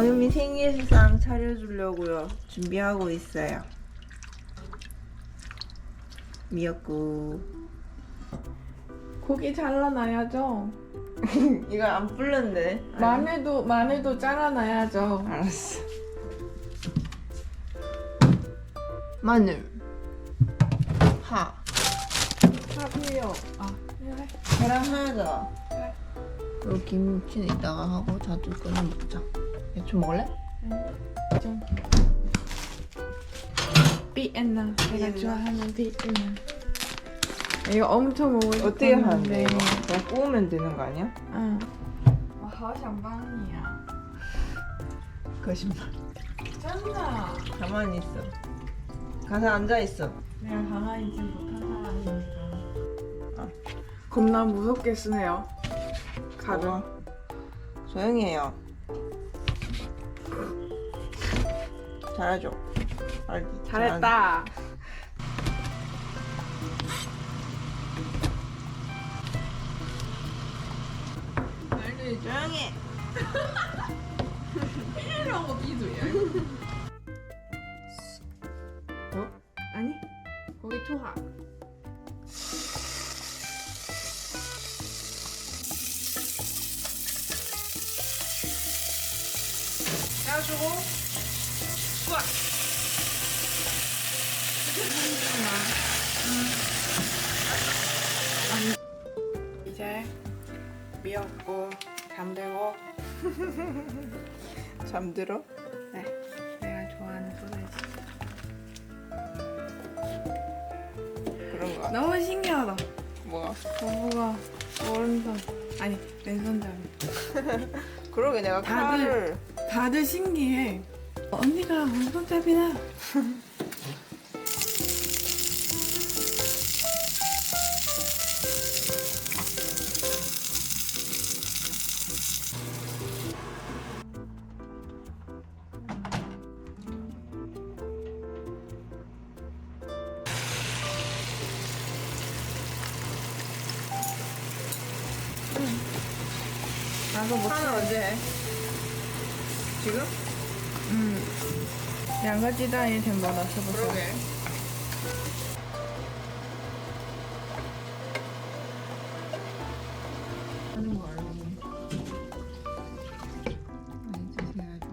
영유미 생일상 차려주려고요. 준비하고 있어요. 미역국. 고기 잘라놔야죠. 이거 안 불른데. 마늘도 마늘도 잘라놔야죠. 알았어. 마늘. 파. 하고요. 아, 그래. 계란 하나 더. 그래. 그리고 김치는 이따가 하고 자주 끓여 먹자. 대충 먹을래? 좀. 비엔나. 내가 비엔나. 좋아하는 비엔나. 이거 엄청 먹고 싶었는데. 어떻게 하는데 이거? 그냥 구우면 되는 거 아니야? 응. 我好想帮你啊！ 거짓말. 真的。 가만히 있어. 가서 앉아 있어. 내가 가만히 있지 못한 사람이니까. 겁나 무섭게 쓰네요. 가져. 어. 조용히 해요. 잘하죠? 알, 잘했다. 빨리 조용히. 힐러하고 비두야. 잠들어? 네. 내가 좋아하는 소세지. 그런 거. 너무 신기하다. 뭐가? 거부가 오른손 아니 왼손잡이. 그러게 내가 다들- 칼을. 다들 신기해. 언니가 왼손잡이다 나도 못 하나 언제 해? 지금? 음. 양가지 다이 덴바다 써보세요. 그러게. 하는 거 알고. 뭐. 많이 드셔야죠.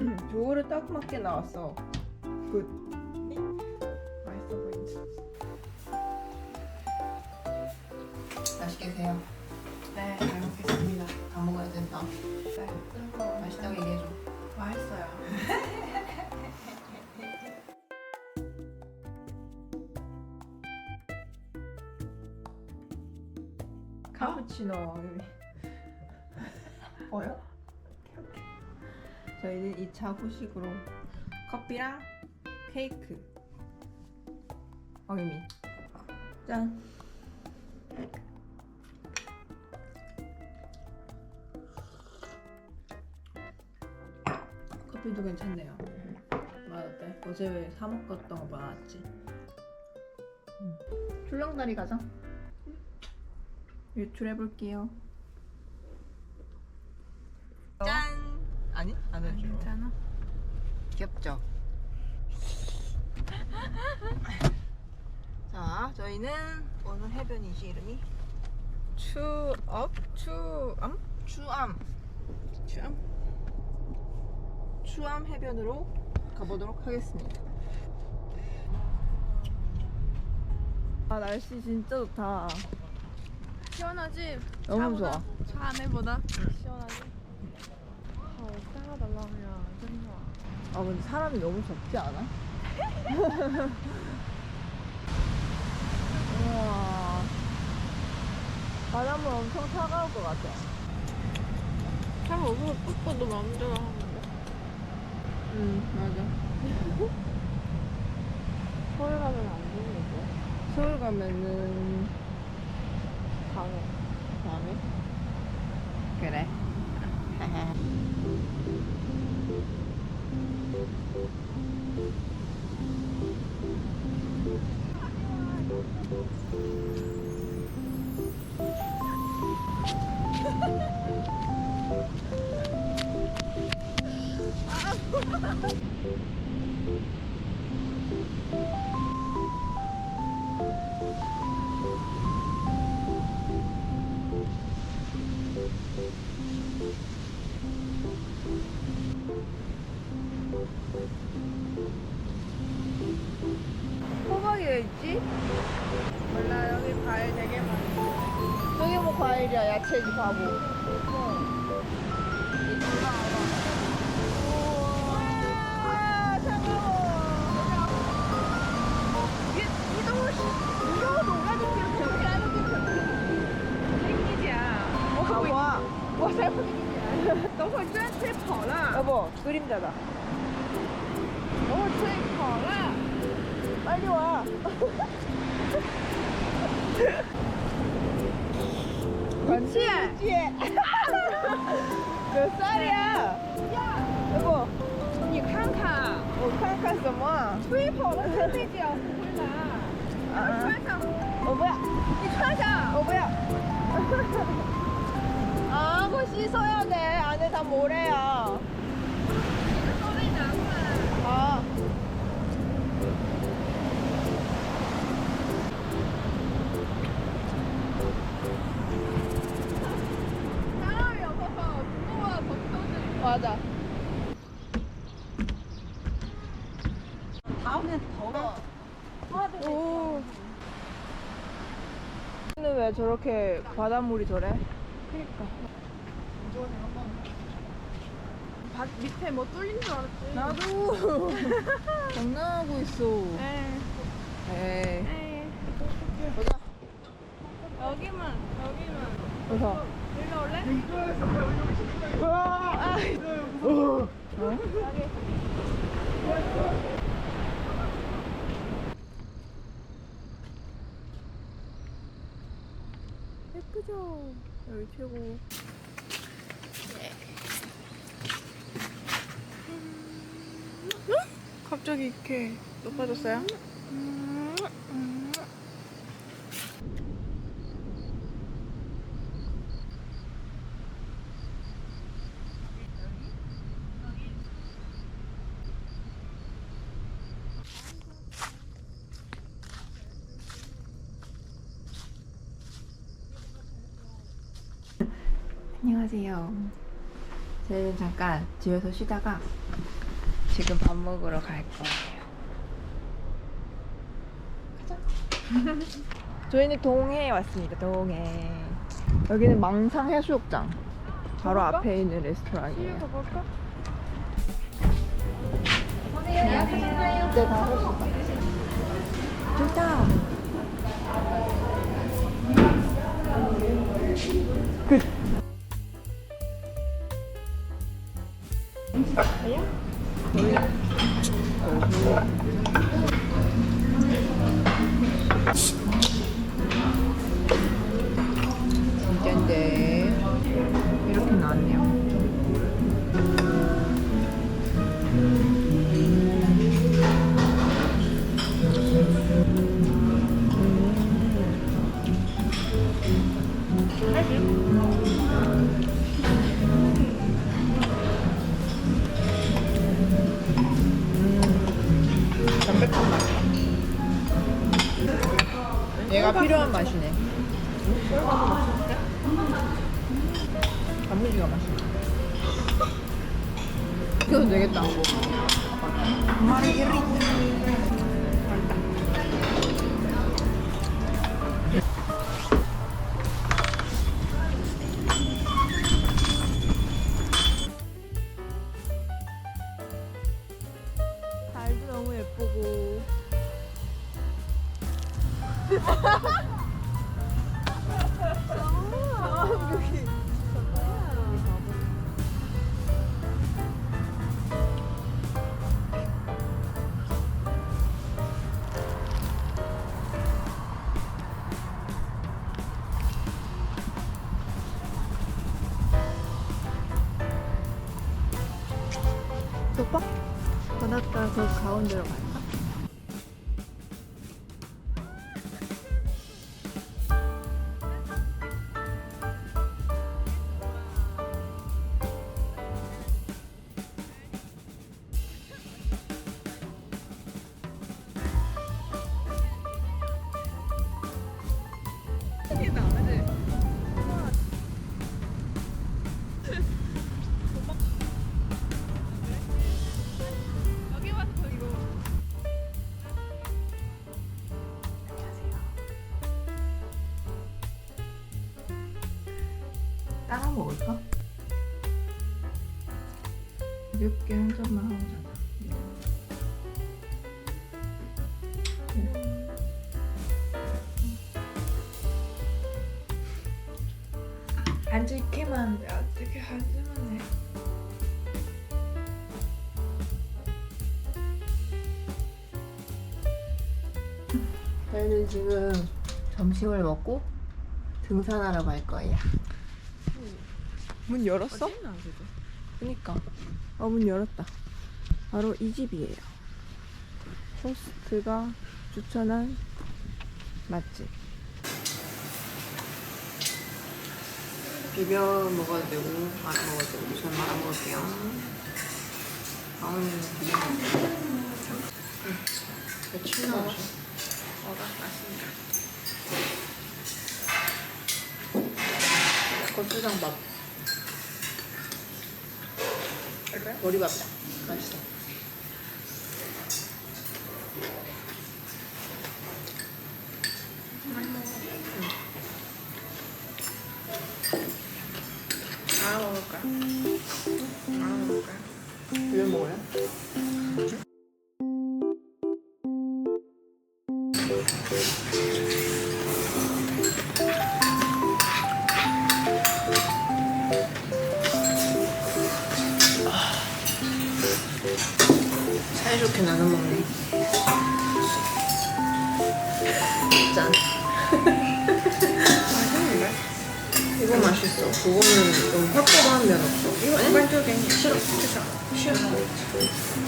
음, 조우를 딱 맞게 나왔어. 네, 잘 먹겠습니다. 다 먹어야 된다. 네. 맛있다고 얘기해줘. 맛있어요. 카푸치노. 뭐요? 저희는 2차 후식으로 커피랑 케이크. 어유미. 짠. 커피도 괜찮네요. 맛 어때? 어제 사 먹었던 거 많았지? 출렁다리 가자. 유출해 볼게요. 짠! 아니? 안 해줘. 괜찮아? 귀엽죠? 자, 저희는 오늘 해변이시 이름이 추업? 추암? 추암. 추암? 추암 해변으로 가보도록 하겠습니다. 아, 날씨 진짜 좋다. 시원하지? 너무 좋아. 차 안에보다 시원하지? 아, 오빠가 달라면 真 좋아. 아, 근데 사람이 너무 적지 않아? 우와. 바닷물 엄청 차가울 것 같아. 참 오고 싶어도 마음대로 하는데. 응, 맞아. 서울 가면 안 되는데. 서울 가면은 다음에. 다음에 그래. 체지 바보. 어, 그림자다. 어, 빨리 와. 원치 예. 몇 살이야? 여보 你看看，我看看什么？吹跑了才飞脚不回来。啊穿上，我不要，你穿上。我不要。 아, 그거 씻어야 돼. 안에 다 모래야. 稍微拿过来。 아. 저렇게 바닷물이 저래? 그니까. 밭 밑에 뭐 뚫린 줄 알았지. 나도 장난하고 있어. 에이. 에이. 에이. 보자. 여기만, 여기만. 보자. 일로 올래? 아. 어? 예쁘죠? 여기 최고. 갑자기 이렇게 높아졌어요? 안녕하세요. 저희는 잠깐 집에서 쉬다가 지금 밥 먹으러 갈 거예요. 가자. 저희는 동해에 왔습니다. 동해. 여기는 망상 해수욕장. 바로 가볼까? 앞에 있는 레스토랑이에요. 가볼까? 네, 가보시죠. 좋다. 끝. 필요한 맛이네. 먹을까? 가볍게 한 잔만 하고 자자. 앉을게만 하는데 어떻게 앉으면 해? 저희는 지금 점심을 먹고 등산하러 갈 거예요. 문 열었어? 그니까. 어, 문 열었다. 바로 이 집이에요. 호스트가 추천한 맛집. 비벼 먹어도 되고, 말아 먹어도 되고, 우선 말아 먹을게요. 아우, 배추 넣어서. 어가 맛있습니다. 고추장밥. 머리밥이다. 맛있어. 알아 먹을까? 알아 먹을까? 왜 먹어요? 없어. 이거 아니? 왼쪽에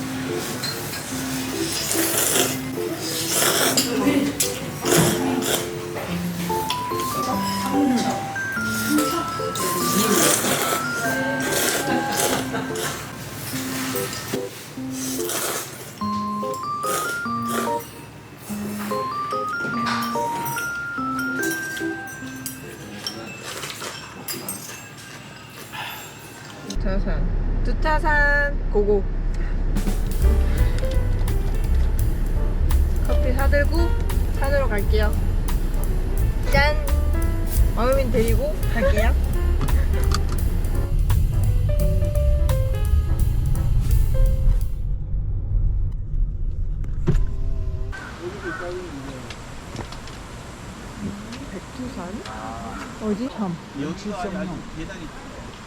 참.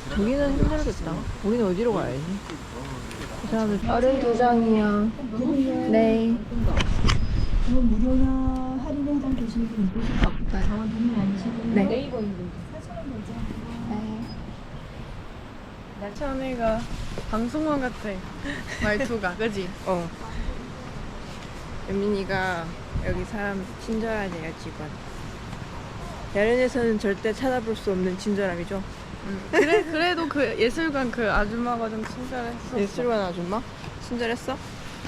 저기는 힘들겠다. 우리는 어디로 가야지? 이 사람들 어른 두 장이요. 네. 무료나 할인 행장 계시는 분 있으세요? 없다. 정원 분이 아니시고 네. 네이버 있는 사시는 거죠? 찬이가 방송만 같아. 말투가, 그지? 어. 연민이가 여기 사람 친절하대요, 직원. 데서는 절대 찾아볼 수 없는 친절함이죠. 응. 그래, 그래도 그 예술관 그 아줌마가 좀 친절했어. 예술관 아줌마? 친절했어?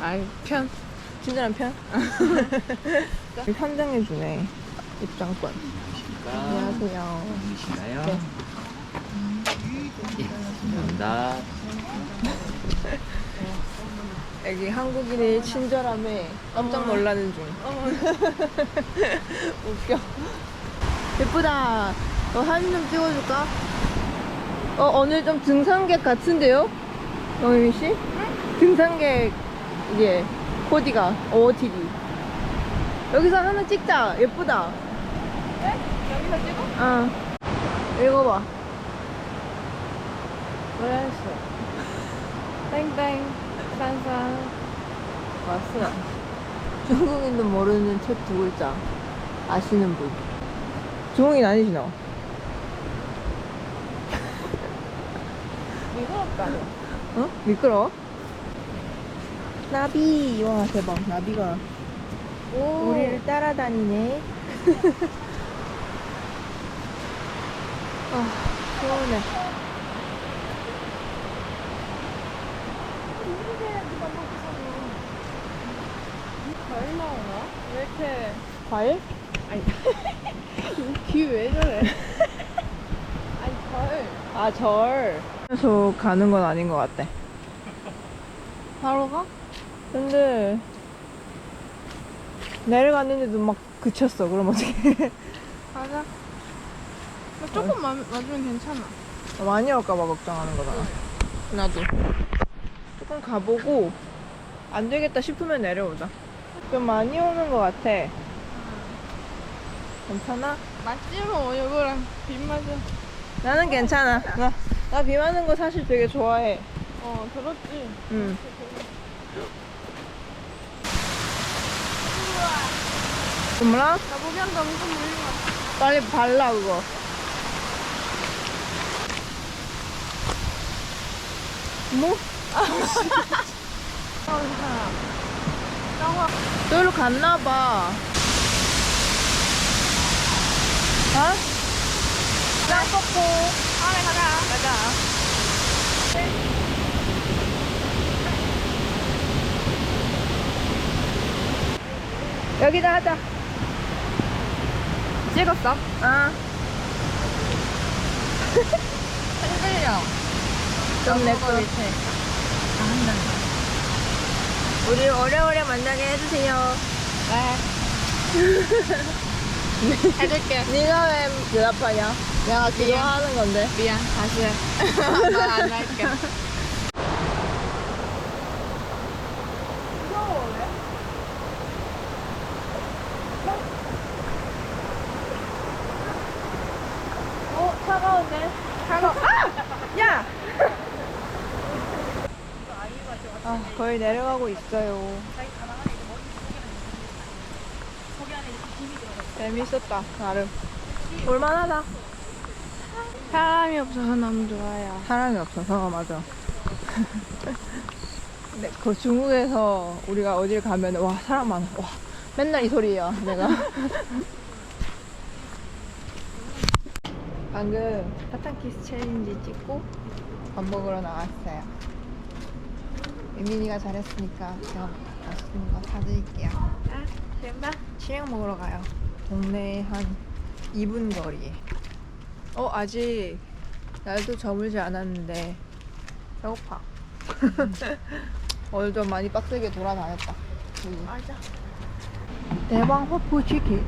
아이, 편. 친절한 편? 현장해주네. 입장권. 안녕하세요. 계시나요? 네. 감사합니다. 여기 한국인의 친절함에 깜짝 놀라는 중. 웃겨. 예쁘다. 어, 사진 좀 찍어줄까? 어, 오늘 좀 등산객 같은데요? 영민 씨? 등산객, 이게, 코디가, OOTD. 여기서 하나 찍자. 예쁘다. 네? 여기서 찍어? 어. 읽어봐. 뭐라 했어? 땡땡, 산산. 왔어. 중국인도 모르는 책 두 글자. 아시는 분. 중국인 아니시나? 미끄럽다. 어? 미끄러워? 나비. 와, 대박. 나비가 오. 우리를 따라다니네. 아, 시원해. 과일 나오나? 왜 이렇게. 과일? 귀 왜 저래? 아니, 과일. 아, 절. 그래서 가는 건 아닌 것 같아. 바로 가? 근데 내려갔는데도 막 그쳤어. 그럼 어떻게? 가자. 나 조금 마, 맞으면 괜찮아. 많이 올까봐 걱정하는 거잖아. 나도. 조금 가보고 안 되겠다 싶으면 내려오자. 좀 많이 오는 것 같아. 괜찮아? 맞지 뭐 이거랑 빗 맞아. 나는 괜찮아. 나, 나 비 맞는 거 사실 되게 좋아해. 어 들었지. 응. 뭐라? 나 엄청 물린 것 같아. 빨리 발라 그거. 뭐? 아. 저기로 갔나 봐. 짱 꺾고. 다음에 가자. 가자. 여기다 하자. 찍었어? 아, 흔들려. 좀 내꺼. 밑에. 아 한다. 우리 오래오래 만나게 해주세요. 해줄게. 네가 왜 대답하냐? 내가 그거 미안. 하는 건데. 미안. 다시 해. 나안 할게. 어, 차가운데? 차가. 아! 야! 아, 거의 내려가고 있어요. 재밌었다, 나름. 볼만하다. 사람이 없어서 너무 좋아요. 사람이 없어서, 맞아. 근데 그 중국에서 우리가 어딜 가면, 와, 사람 많아. 와, 맨날 이 소리야, 내가. 방금 사탕키스 챌린지 찍고 밥 먹으러 나왔어요. 유민이가 잘했으니까 제가 맛있는 거 사드릴게요. 아, 제발. 치약 먹으러 가요. 동네에 한 2분 거리에. 어, 아직 날도 저물지 않았는데 배고파. 오늘 좀 많이 빡세게 돌아다녔다. 맞아. 대왕 호프 치킨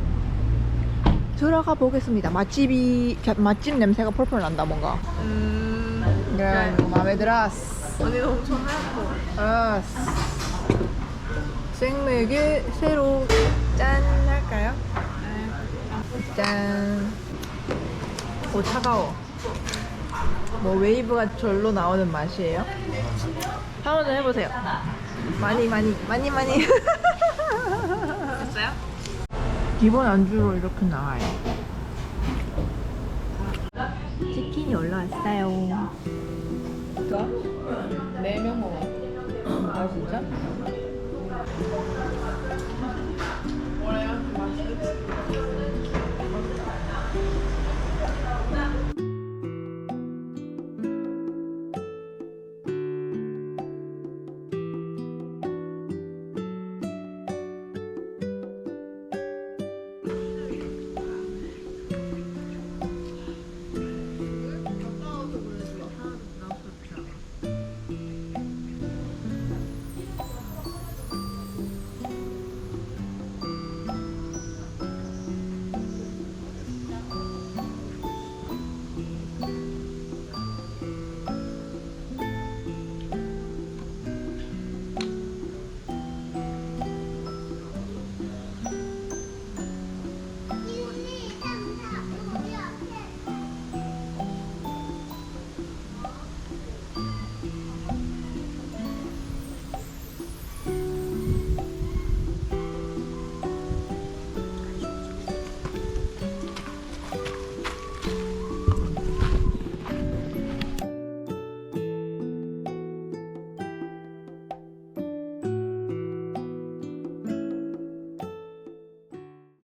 들어가 보겠습니다. 맛집이 자, 맛집 냄새가 펄펄 난다 뭔가. 음. 그래 마음에 들었어. 언니도 엄청 하얗고. 알았어. 생맥에 새로 짠 할까요? 짠. 오 차가워. 뭐 웨이브가 절로 나오는 맛이에요? 한번 해보세요. 많이 많이 많이 많이. 됐어요? 기본 안주로 이렇게 나와요. 치킨이 올라왔어요. 네명 먹어. 아 진짜?